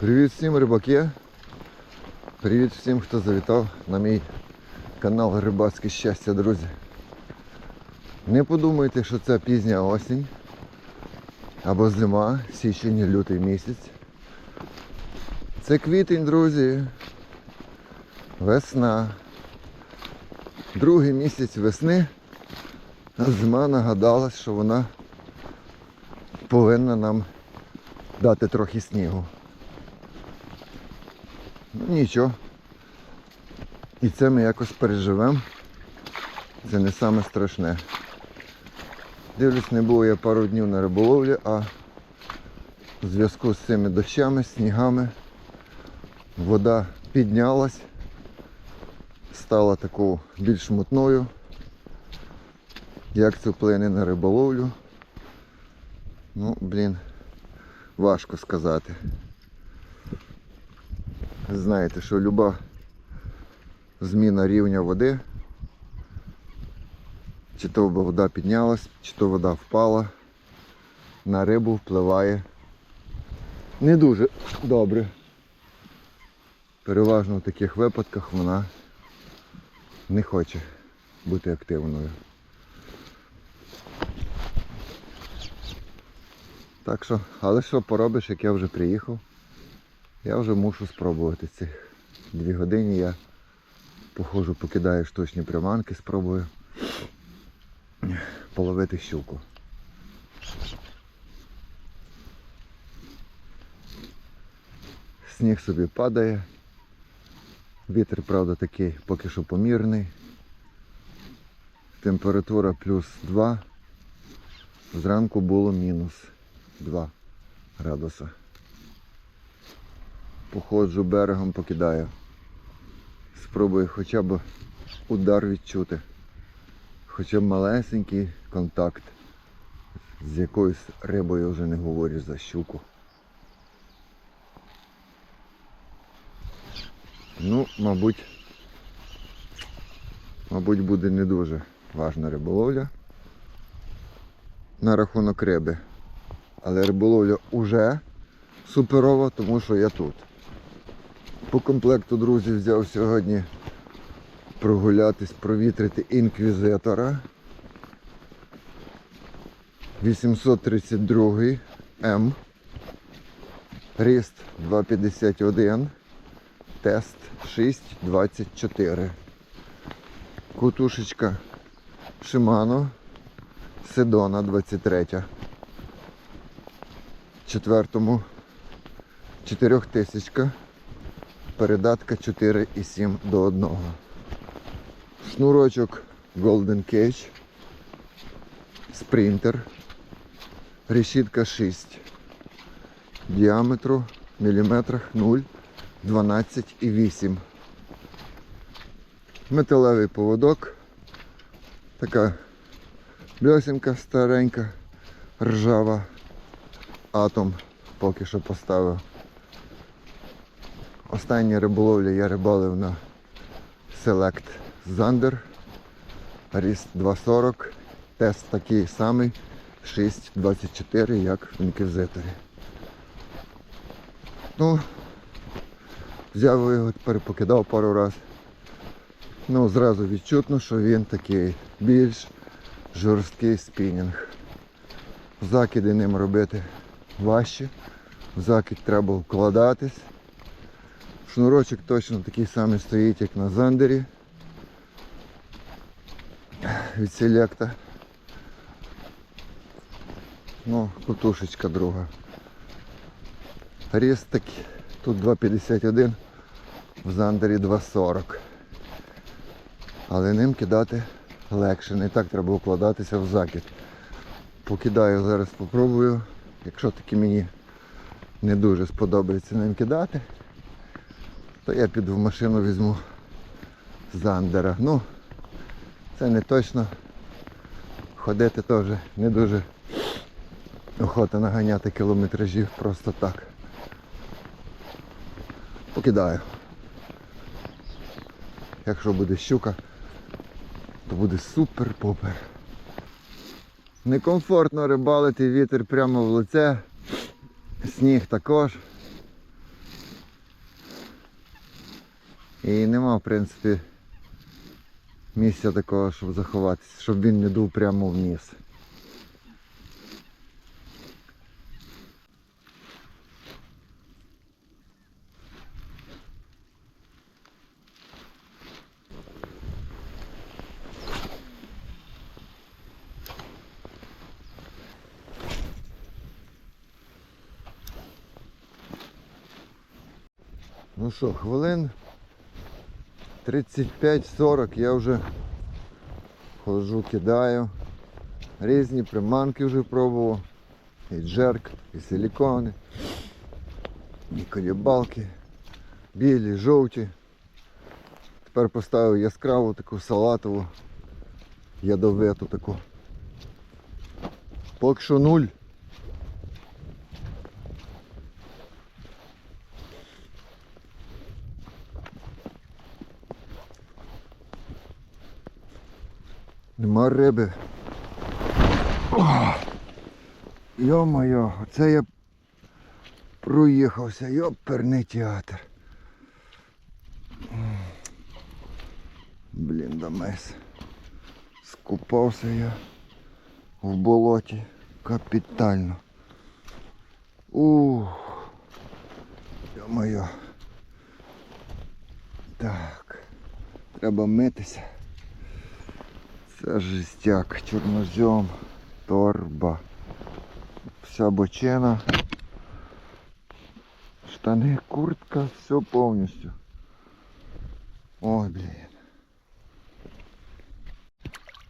Привіт всім рибаки. Привіт всім, хто завітав на мій канал Рибацьке щастя, друзі. Не подумайте, що це пізня осінь або зима, січень, лютий місяць. Це квітень, друзі. Весна. Другий місяць весни. Зима нагадалась, що вона повинна нам дати трохи снігу. Нічого. І це ми якось переживемо. Це не саме страшне. Дивлюсь, не було я пару днів на риболовлі, а в зв'язку з цими дощами, снігами вода піднялась, стала такою більш мутною. Як це вплине на риболовлю? Ну, блін, важко сказати. Знаєте, що люба зміна рівня води, чи то вода піднялась, чи то вода впала, на рибу впливає не дуже добре. Переважно в таких випадках вона не хоче бути активною. Так що, але що поробиш, як я вже приїхав? Я вже мушу спробувати цих дві години. Я походжу, покидаю штучні приманки, спробую половити щуку. Сніг собі падає. Вітер, правда, такий поки що помірний. Температура плюс 2. Зранку було мінус 2 градуса походжу берегом покидаю. Спробую хоча б удар відчути. Хоча б малесенький контакт. З якоюсь рибою вже не говорю за щуку. Ну, мабуть, мабуть, буде не дуже важна риболовля на рахунок риби. Але риболовля уже суперова, тому що я тут. По комплекту, друзі, взяв сьогодні прогулятись, провітрити інквізитора. 832 М. Ріст 251. Тест 624. Кутушечка Shimano Седона 23. Четвертому 4000 передатка 4,7 до 1. Шнурочок Golden Cage. Спринтер. Решітка 6. Діаметру в міліметрах 0, 12 і 8. Металевий поводок. Така бльосинка старенька, ржава. Атом поки що поставив. Останні риболовлі я рибалив на Select Zander. Ріст 240. Тест такий самий 6,24, як в інквізиторі. Ну, взяв його, тепер покидав пару раз. Ну, зразу відчутно, що він такий більш жорсткий спінінг. Закиди ним робити важче. В закид треба вкладатись. Шнурочок точно такий самий стоїть, як на зандері від селекта. Ну, кутушечка друга. Ріст такий, тут 2,51, в зандері 2,40. Але ним кидати легше, не так треба вкладатися в закид. Покидаю зараз, попробую. Якщо таки мені не дуже сподобається ним кидати, то я піду в машину візьму зандера. Ну, це не точно. Ходити теж не дуже охота наганяти кілометражів просто так. Покидаю. Якщо буде щука, то буде супер-попер. Некомфортно рибалити, вітер прямо в лице, сніг також. І нема, в принципі, місця такого, щоб заховатися, щоб він не дув прямо вниз. Ну що, хвилин 35-40 я вже ходжу, кидаю. Різні приманки вже пробував. І джерк, і силікони, і колібалки, білі, жовті. Тепер поставив яскраву таку салатову, ядовиту таку. Поки що нуль. Нема риби. Йо-моє, оце я проїхався, йоперний театр. Блін, да мес. Скупався я в болоті капітально. Ух. Йо-моє. Так. Треба митися. Це жестяк, чорнозьом, торба, вся бочина, штани, куртка, все повністю. Ой, блін.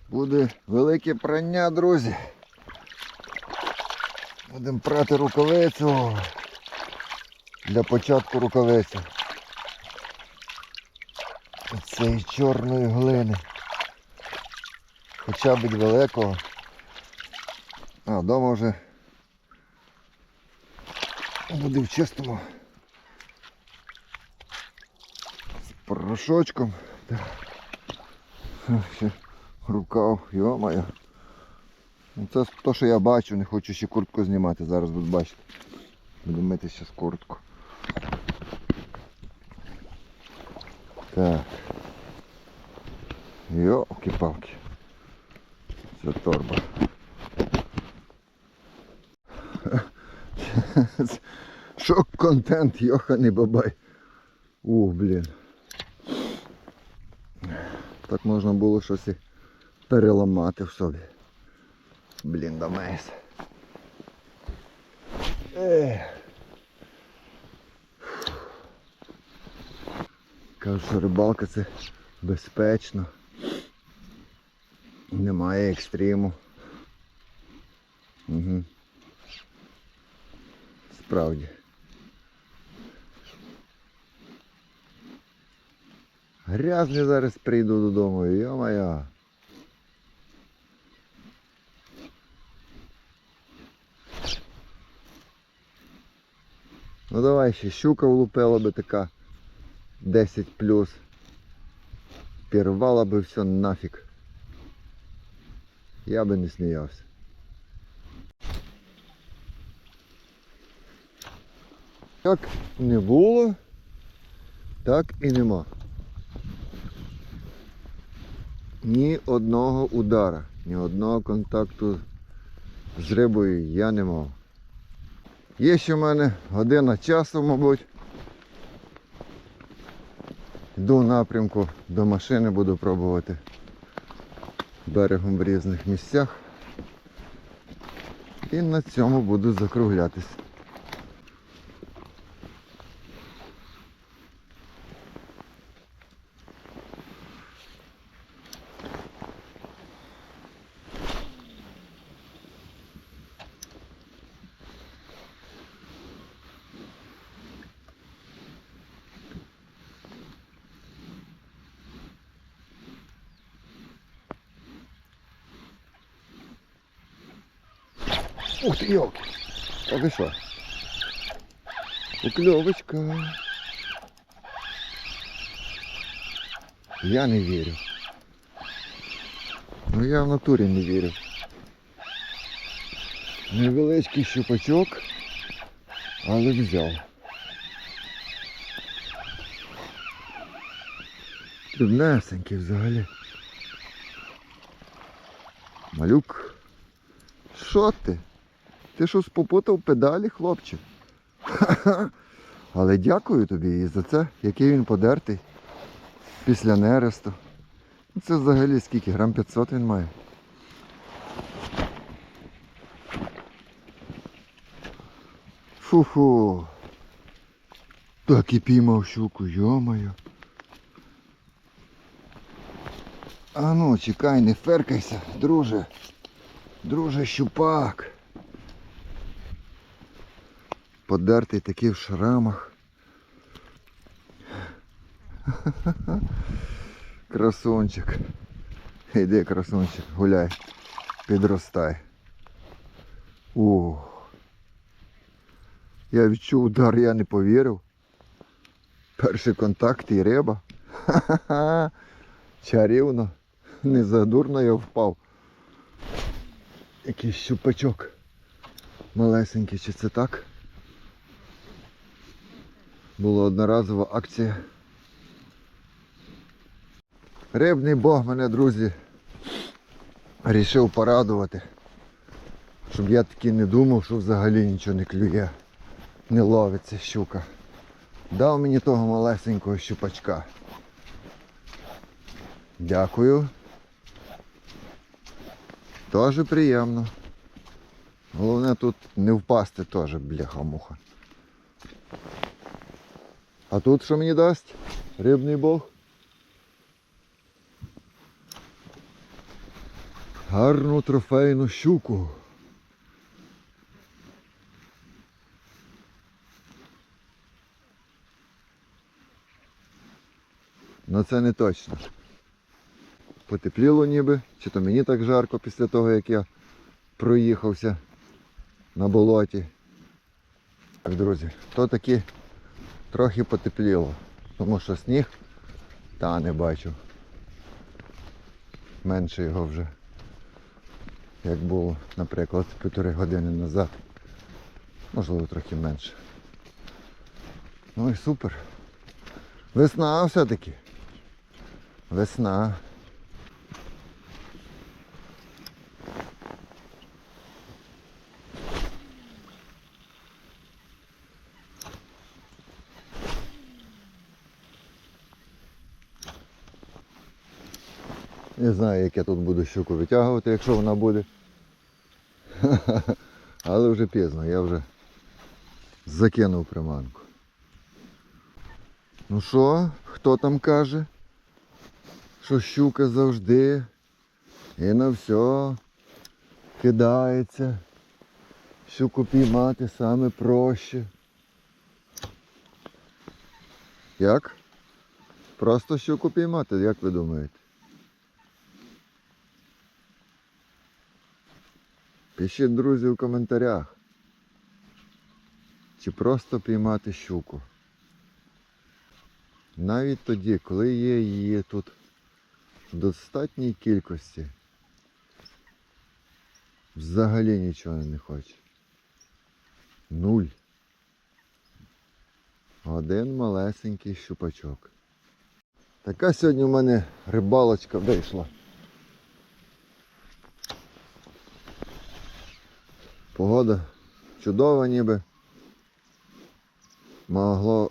Буде велике прання, друзі. Будемо прати рукавицю. Для початку рукавицю. Цієї чорної глини хоча б великого. А, вдома вже буде в чистому. З порошочком. Ще рукав, йо-моє. Ну, Це те, що я бачу, не хочу ще куртку знімати, зараз буду бачити. Буду мити зараз куртку. Так. Йоки-палки. Це торба. Шок контент, йоханий бабай. Ух, блін. Так можна було щось і переламати в собі. Блін, да мес. Кажуть, що рибалка це безпечно. Немає екстриму. Угу. Справді. Грязний зараз прийду додому, йо-моя. Ну давай ще щука влупила би така 10 плюс. Пірвала би все нафіг. Я би не сміявся. Як не було, так і нема. Ні одного удара, ні одного контакту з рибою я не мав. Є ще в мене година часу, мабуть. Йду напрямку до машини, буду пробувати берегом в різних місцях. І на цьому буду закруглятись. Ух ти, йолки! А ви що? Покльовочка. Я не вірю. Ну я в натурі не вірю. Невеличкий щупачок, але взяв. Дрібнесенький взагалі. Малюк. Що ти? Ти щось попутав педалі, хлопче? Але дякую тобі і за це, який він подертий після нересту. Це взагалі скільки? Грам 500 він має. Фу-фу. Так і піймав щуку, йомаю. А ну, чекай, не феркайся, друже. Друже щупак. Подертий такий в шрамах. Красунчик. Іди, красунчик, гуляй. Підростай. Ух. Я відчув удар, я не повірив. Перший контакт і риба. Ха-ха-ха. Чарівно. Не задурно я впав. Якийсь щупачок. Малесенький, чи це так? Була одноразова акція. Рибний бог мене, друзі, рішив порадувати. Щоб я таки не думав, що взагалі нічого не клює, не ловиться щука. Дав мені того малесенького щупачка. Дякую. Тоже приємно. Головне тут не впасти теж, бляха-муха. А тут що мені дасть? Рибний бог? Гарну трофейну щуку. Ну це не точно. Потепліло ніби, чи то мені так жарко після того, як я проїхався на болоті. Так, друзі, то таки трохи потепліло, тому що сніг та не бачу. Менше його вже, як було, наприклад, півтори години назад. Можливо, трохи менше. Ну і супер. Весна все-таки. Весна. Не знаю, як я тут буду щуку витягувати, якщо вона буде. Але вже пізно, я вже закинув приманку. Ну що, хто там каже? Що щука завжди і на все кидається. Щуку піймати саме проще. Як? Просто щуку піймати, як ви думаєте? Пишіть, друзі, в коментарях. Чи просто піймати щуку. Навіть тоді, коли є її тут в достатній кількості, взагалі нічого не хоче. Нуль. Один малесенький щупачок. Така сьогодні в мене рибалочка вийшла. Погода чудова ніби. Могло,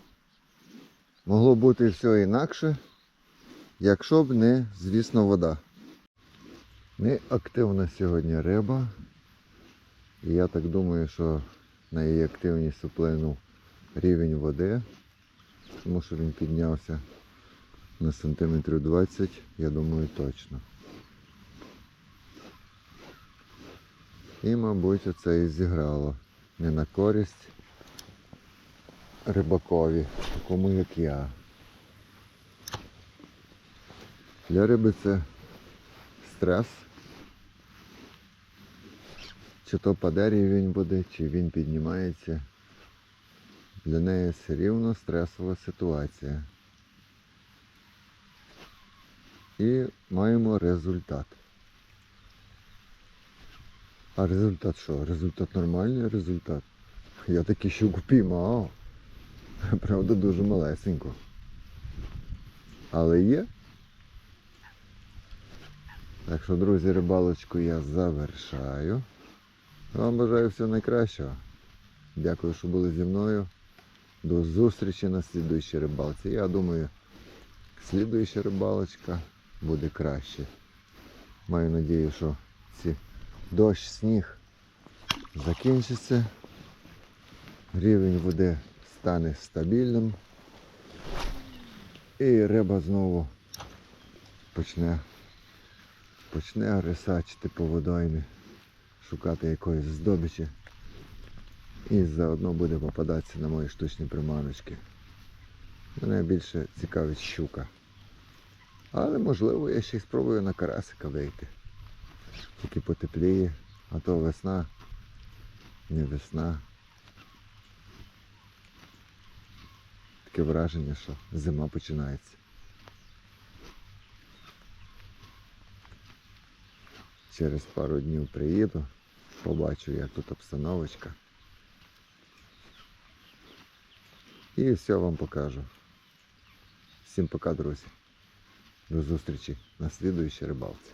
могло бути все інакше, якщо б не, звісно, вода. Не активна сьогодні риба. І я так думаю, що на її активність вплинув рівень води, тому що він піднявся на сантиметрів 20, я думаю, точно. І, мабуть, це і зіграло не на користь рибакові, такому як я. Для риби це стрес. Чи то паде рівень води, чи він піднімається. Для неї все рівно стресова ситуація. І маємо результат. А результат що? Результат нормальний результат. Я таки щуку піймав. Правда, дуже малесенько. Але є. Так що, друзі, рибалочку я завершаю. Вам бажаю всього найкращого. Дякую, що були зі мною. До зустрічі на слідуючій рибалці. Я думаю, слідуюча рибалочка буде краще. Маю надію, що ці дощ, сніг закінчиться. Рівень води стане стабільним. І риба знову почне, почне рисачити по водоймі, шукати якоїсь здобичі. І заодно буде попадатися на мої штучні приманочки. Мене більше цікавить щука. Але можливо я ще й спробую на карасика вийти. Тільки потепліє, а то весна, не весна. Таке враження, що зима починається. Через пару днів приїду, побачу, як тут обстановочка. І все вам покажу. Всім пока, друзі. До зустрічі на слідуючій рибалці.